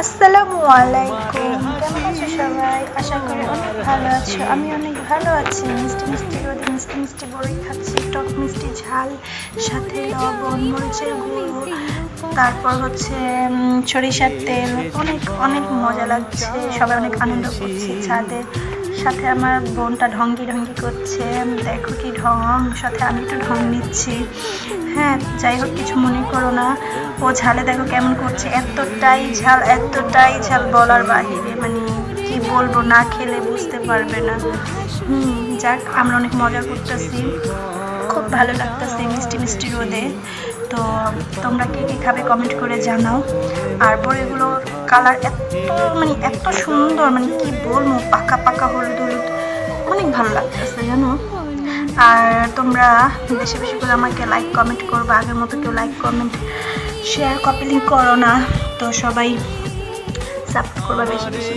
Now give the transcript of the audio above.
আসসালামু আলাইকুম। কেমন আছো সবাই? আশা করি অনেক ভালো আছো। আমি অনেক ভালো আছি। মিষ্টি মিষ্টি রোদে, মিষ্টি মিষ্টি বড়ি খাচ্ছি। টক মিষ্টি ঝাল, সাথে লবণ, মরিচের গুঁড়ো, তারপর হচ্ছে সরিষার তেল। অনেক অনেক মজা লাগছে। সবাই অনেক আনন্দ করছে। ছাদে সাথে আমার বোনটা ঢঙ্গি ঢঙ্গি করছে। দেখো কি ঢং, সাথে আমি একটু ঢং নিচ্ছি। হ্যাঁ যাই হোক, কিছু মনে করো না। ও ঝালে দেখো কেমন করছে। এতটাই ঝাল এতটাই ঝাল বলার বাহিরে। মানে কি বলব, না খেলে বুঝতে পারবে না। হুম, যাক, আমরা অনেক মজা করতেছি। খুব ভালো লাগতেছে মিষ্টি মিষ্টি রোদে। তো তোমরা কে কে খাবে কমেন্ট করে জানাও। আর বড়িগুলোর কালার এত মানে এত সুন্দর মানে কি বলব, পাকা পাকা হলুদ হলুদ, অনেক ভালো লাগতেছে, জানো? আর তোমরা বেশি বেশি করে আমাকে লাইক কমেন্ট করবে, আগের মতো কেউ like comment share copy link করো না। তো সবাই সাপোর্ট করবা বেশি বেশি।